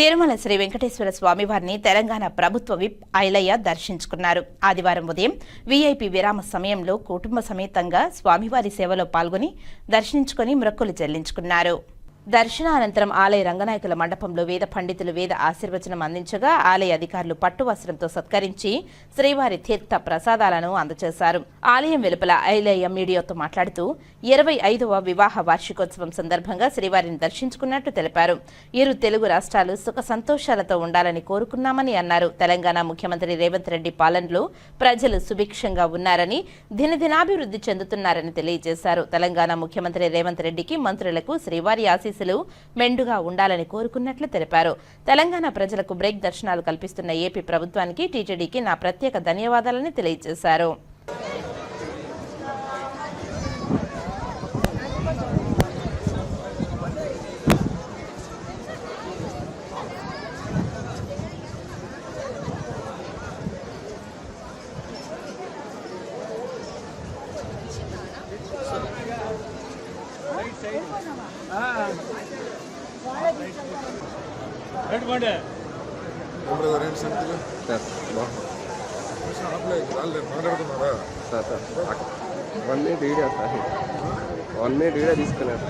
తిరుమల శ్రీ వెంకటేశ్వర స్వామివారిని తెలంగాణ ప్రభుత్వ విప్ ఐలయ్య దర్శించుకున్నారు. ఆదివారం ఉదయం వీఐపీ విరామ సమయంలో కుటుంబ సమేతంగా స్వామివారి సేవలో పాల్గొని దర్శించుకుని మొక్కులు చెల్లించుకున్నారు. దర్శనానంతరం ఆలయ రంగనాయకుల మండపంలో వేద పండితులు వేద ఆశీర్వచనం అందించగా ఆలయ అధికారులు పట్టు వస్త్రంతో సత్కరించి శ్రీవారి తీర్థ ప్రసాదాలను అందజేశారు. ఆలయం వెలుపల ఐలయ్య మీడియాతో మాట్లాడుతూ ఇరవై ఐదవ వివాహ వార్షికోత్సవం సందర్భంగా శ్రీవారిని దర్శించుకున్నట్టు తెలిపారు. ఇరు తెలుగు రాష్ట్రాలు సుఖ సంతోషాలతో ఉండాలని కోరుకున్నామని అన్నారు. తెలంగాణ ముఖ్యమంత్రి రేవంత్ రెడ్డి పాలనలో ప్రజలు సుభిక్షంగా ఉన్నారని దినదినాభివృద్ధి చెందుతున్నారని తెలియజేశారు. తెలంగాణ ముఖ్యమంత్రి రేవంత్ రెడ్డికి మంత్రులకు శ్రీవారి ఆర్టీసీలు మెండుగా ఉండాలని కోరుకున్నట్లు తెలిపారు. తెలంగాణ ప్రజలకు బ్రేక్ దర్శనాలు కల్పిస్తున్న ఏపీ ప్రభుత్వానికి టీటీడీకి నా ప్రత్యేక ధన్యవాదాలని తెలియజేశారు. ఇప్పుడు రెండు sir sir one minute video sir one minute video తీసుకున్నారు